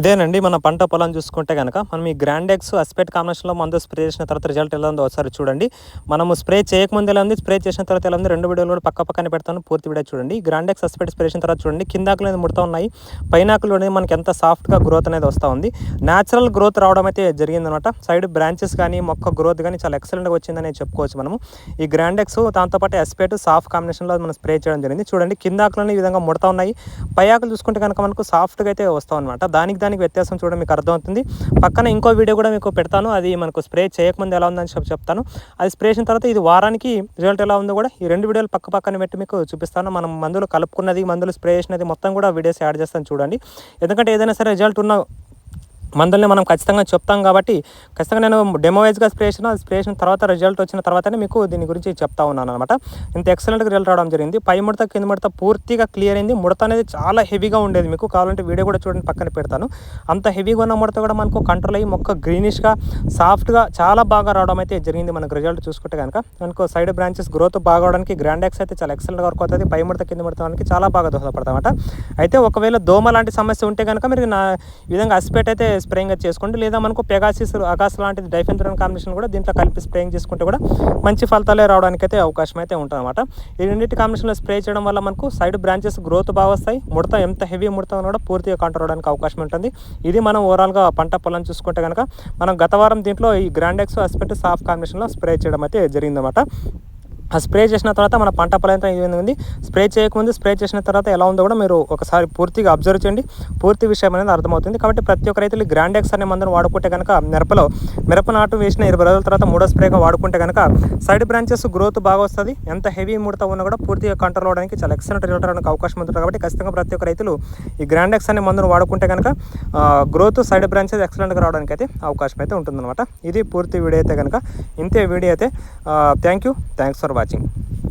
ఇదేనండి మన పంట పొలం చూసుకుంటే కనుక మనం ఈ గ్రాండెక్స్ అస్పెట్ కాంబినేషన్లో మందు స్ప్రే చేసిన తర్వాత రిజల్ట్ ఎలా ఉందో ఒకసారి చూడండి. మనము స్ప్రే చేయకముందు ఎలా ఉంది స్ప్రే చేసిన తర్వాత ఎలా ఉంది రెండు వీడియోలు కూడా పక్క పక్కన పెడతాను పూర్తి వీడియో చూడండి. గ్రాండెక్స్ అస్పెట్ స్ప్రే చేసిన తర్వాత చూడండి కిందాకులు అనేది ముడతా ఉన్నాయి. పైనాకులు అనేది మనకి ఎంత సాఫ్ట్గా గ్రోత్ అనేది వస్తూ ఉంది. న్యాచురల్ గ్రోత్ రావడం అయితే జరిగిందనమాట. సైడ్ బ్రాంచెస్ కానీ మొక్క గ్రోత్ కానీ చాలా ఎక్సలెంట్గా వచ్చిందని చెప్పుకోవచ్చు మనము. ఈ గ్రాండెక్స్ దాంతోపాటు అస్పెట్ సాఫ్ట్ కాంబినేషన్లో మనం స్ప్రే చేయడం జరిగింది. చూడండి కింద ఆకులు ఈ విధంగా ముడతా ఉన్నాయి. పై ఆకులు చూసుకుంటే కనుక మనకు సాఫ్ట్గా అయితే వస్తాం అనమాట దానికి దానికి వ్యత్యాసం చూడడం మీకు అర్థమవుతుంది. పక్కన ఇంకో వీడియో కూడా మీకు పెడతాను. అది మనకు స్ప్రే చేయకముందు ఎలా ఉందని చెప్పి చెప్తాను. అది స్ప్రే చేసిన తర్వాత ఇది వారానికి రిజల్ట్ ఎలా ఉందో కూడా ఈ రెండు వీడియోలు పక్క పక్కన పెట్టి మీకు చూపిస్తాను. మనం మందులు కలుపుకున్నది మందులు స్ప్రే చేసినది మొత్తం కూడా వీడియోస్ యాడ్ చేస్తాను చూడండి. ఎందుకంటే ఏదైనా సరే రిజల్ట్ ఉన్న మందుల్ని మనం ఖచ్చితంగా చెప్తాం కాబట్టి ఖచ్చితంగా నేను డెమో వైజ్గా స్ప్రే చేసిన స్ప్రే చేసిన తర్వాత రిజల్ట్ వచ్చిన తర్వాతనే మీకు దీని గురించి చెప్తా ఉన్నాను అనమాట ఇంత ఎక్సలెంట్గా రిజల్ట్ రావడం జరిగింది. పై ముడత కింద ముడత పూర్తిగా క్లియర్ అయింది. ముడత అనేది చాలా హెవీగా ఉండేది మీకు. కావాలంటే వీడియో కూడా చూడండి పక్కన పెడతాను. అంత హెవీగా ఉన్న ముడత కూడా మనకు కంట్రోల్ అయ్యి మొక్క గ్రీనిష్గా సాఫ్ట్గా చాలా బాగా రావడం అయితే జరిగింది మనకు రిజల్ట్ చూసుకుంటే కనుక. మనకు సైడ్ బ్రాంచెస్ గ్రోత్ బాగా అవడానికి అయితే చాలా ఎక్సలెంట్గా వర్క్ అవుతుంది. పై ముడత కింద ముడతానికి చాలా బాగా దోహదపడతామట అయితే ఒకవేళ దోమ లాంటి సమస్య ఉంటే కనుక మీరు నా విధంగా అసిపేట్ అయితే స్ప్రేయింగ్ చేసుకోండి. లేదా మనకు పెగాసిస్ అగాస్ లాంటిది డైఫెంథ్రన్ కాంబినేషన్ కూడా దీంట్లో కలిపి స్ప్రేయింగ్ చేసుకుంటే కూడా మంచి ఫలితాలే రావడానికి అయితే అవకాశం అయితే ఉంటుందన్నమాట. ఈ రెండింటి కాంబినేషన్లో స్ప్రే చేయడం వల్ల మనకు సైడ్ బ్రాంచెస్ గ్రోత్ బాగా వస్తాయి. ముడత ఎంత హెవీ ముడత కూడా పూర్తిగా కంట్రోల్ అవడానికి అవకాశం ఉంటుంది. ఇది మనం ఓవరాల్గా పంట పొలం చూసుకుంటే కనుక మనం గత వారం దీంట్లో ఈ గ్రాండెక్స్ అస్పెక్ట్ సాఫ్ కాంబినేషన్లో స్ప్రే చేయడం అయితే జరిగిందన్నమాట. ఆ స్ప్రే చేసిన తర్వాత మన పంట ఫలితం ఏమైంది ఉంది? స్ప్రే చేయకముందు స్ప్రే చేసిన తర్వాత ఎలా ఉందో కూడా మీరు ఒకసారి పూర్తిగా అబ్జర్వ్ చేయండి. పూర్తి విషయం అనేది అర్థమవుతుంది. కాబట్టి ప్రతి ఒక్క రైతులు గ్రాండెక్స్ అనే మందును వాడుకుంటే కనుక మిరపలో మిరప నాటు వేసిన ఇరవై రోజుల తర్వాత మూడో స్ప్రేగా వాడుకుంటే కనుక సైడ్ బ్రాంచెస్ గ్రోత్ బాగా వస్తుంది. ఎంత హెవీ ముడత ఉన్నా కూడా పూర్తిగా కంట్రోల్ అవడానికి చాలా ఎక్సలెంట్ రిజల్ట్ అవడానికి అవకాశం ఉంటుంది. కాబట్టి ఖచ్చితంగా ప్రతి ఒక్క రైతులు ఈ గ్రాండెక్స్ అనే మందును వాడుకుంటే కనుక గ్రోత్ సైడ్ బ్రాంచెస్ ఎక్సలెంట్గా రావడానికి అయితే అవకాశం అయితే ఉంటుందన్నమాట. ఇది పూర్తి వీడియో అయితే కనుక ఇంతే వీడియో అయితే థ్యాంక్ యూ. Thanks for 快进。